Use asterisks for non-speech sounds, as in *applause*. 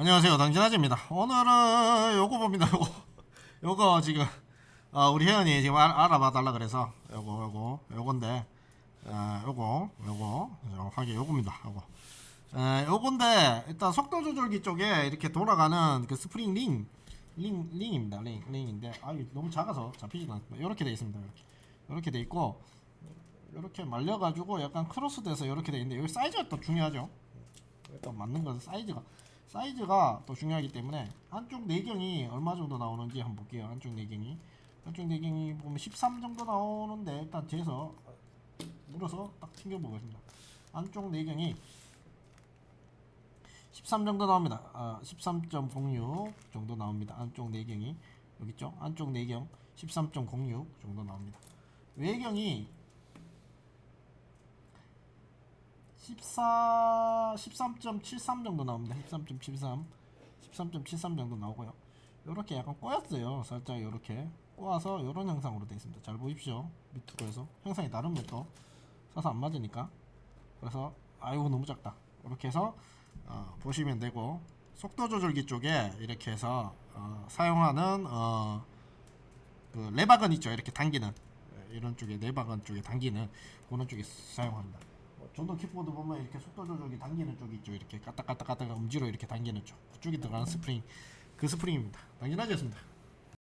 안녕하세요. 당진아재입니다. 오늘은 요거 봅니다. 요거. *laughs* 요거 지금 어, 우리 혜연이 지금 알, 알아봐 달라 그래서 요거 요거 요건데 어, 요거 요거 정확하게 요겁니다. 요거. 에, 요건데 일단 속도 조절기 쪽에 이렇게 돌아가는 그 스프링 링 링, 링입니다. 링, 링인데 아 이거 너무 작아서 잡히지도 않습니다. 요렇게 돼 있습니다. 이렇게 요렇게 돼 있고 요렇게 말려가지고 약간 크로스 돼서 요렇게 돼 있는데 여기 사이즈가 또 중요하죠? 일단 맞는 것은 사이즈가 사이즈가 또 중요하기 때문에 한쪽 내경이 얼마 정도 나오는지 한번 볼게요. 한쪽 내경이. 한쪽 내경이 보면 13 정도 나오는데 일단 재서 물어서 딱 튕겨 보겠습니다. 한쪽 내경이 13 정도 나옵니다. 아, 13.06 정도 나옵니다. 안쪽 내경이. 여기 있죠? 안쪽 내경 13.06 정도 나옵니다. 외경이 14 13.73 정도 나옵니다. 13.73 13.73 정도 나오고요. 요렇게 약간 꼬였어요. 살짝 요렇게 꼬아서 요런 형상으로 되어 있습니다. 잘 보십시오. 밑으로 해서 형상이 다르면 또 서서 안 맞으니까 그래서 아이고 너무 작다. 이렇게 해서 어, 보시면 되고 속도 조절기 쪽에 이렇게 해서 어, 사용하는 어, 그 레바건 있죠. 이렇게 당기는 예, 이런 쪽에 레바건 쪽에 당기는 그런 쪽에 사용합니다. 뭐 전동 킥보드 보면 이렇게 속도 조절기 당기는 쪽이 있죠. 이렇게 까딱까딱까딱 엄지로 이렇게 당기는 쪽. 그쪽에 들어가는 스프링 그 스프링입니다. 당연하겠습니다.